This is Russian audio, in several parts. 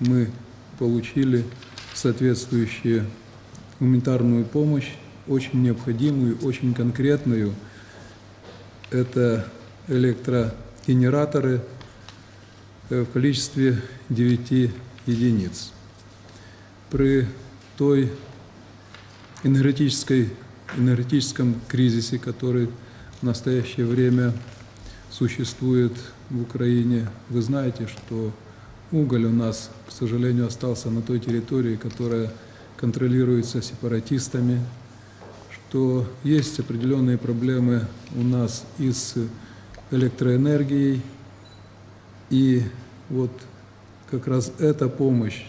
мы получили соответствующую гуманитарную помощь, очень необходимую, очень конкретную. Это электрогенераторы э, в количестве 9 единиц. При той энергетической, энергетическом кризисе, который в настоящее время существует в Украине, вы знаете, что уголь у нас, к сожалению, остался на той территории, которая контролируется сепаратистами, что есть определенные проблемы у нас и с электроэнергией, и вот как раз эта помощь,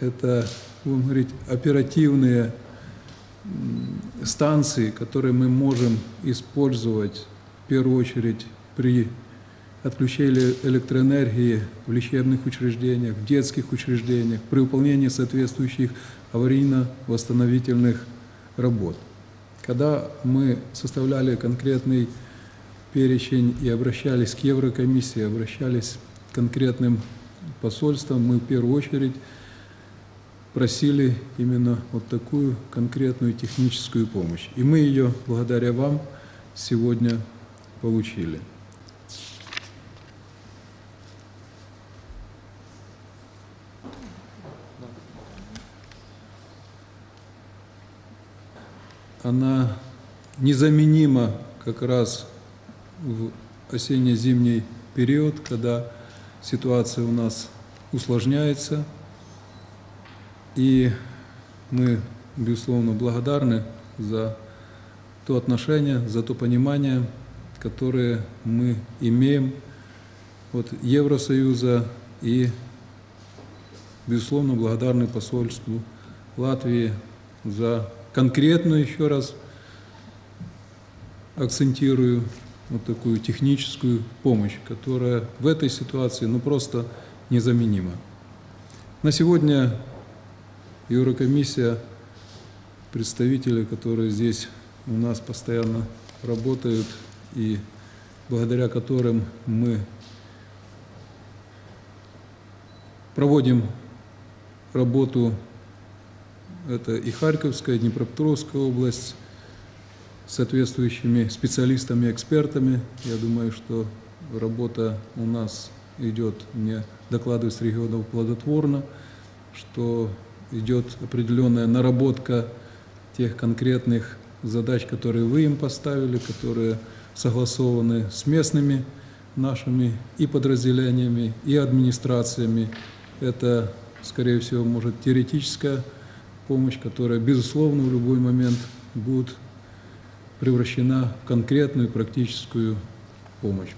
это, будем говорить, оперативные станции, которые мы можем использовать в первую очередь при отключении электроэнергии в лечебных учреждениях, в детских учреждениях, при выполнении соответствующих аварийно-восстановительных работ. Когда мы составляли конкретный перечень и обращались к Еврокомиссии, обращались к конкретным посольствам, мы в первую очередь просили именно вот такую конкретную техническую помощь. И мы ее, благодаря вам, сегодня получили. Она незаменима как раз в осенне-зимний период, когда ситуация у нас усложняется – и мы, безусловно, благодарны за то отношение, за то понимание, которое мы имеем от Евросоюза. И, безусловно, благодарны посольству Латвии за конкретную, еще раз акцентирую, вот такую техническую помощь, которая в этой ситуации ну, просто незаменима. На сегодня Еврокомиссия, представители, которые здесь у нас постоянно работают и благодаря которым мы проводим работу, это и Харьковская, и Днепропетровская область, соответствующими специалистами, экспертами. Я думаю, что работа у нас идет, мне докладывают с регионов плодотворно, что идет определенная наработка тех конкретных задач, которые вы им поставили, которые согласованы с местными нашими и подразделениями, и администрациями. Это, скорее всего, может теоретическая помощь, которая, безусловно, в любой момент будет превращена в конкретную практическую помощь.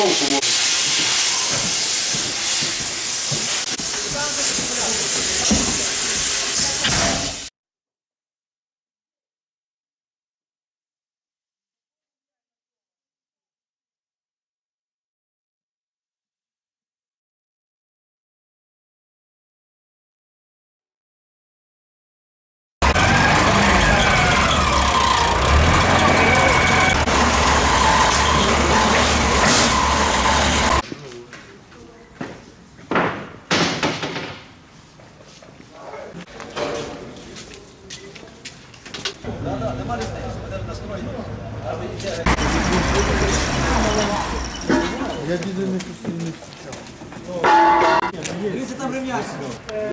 こぼれ Я біду не пустив. Дивіться там рем'як.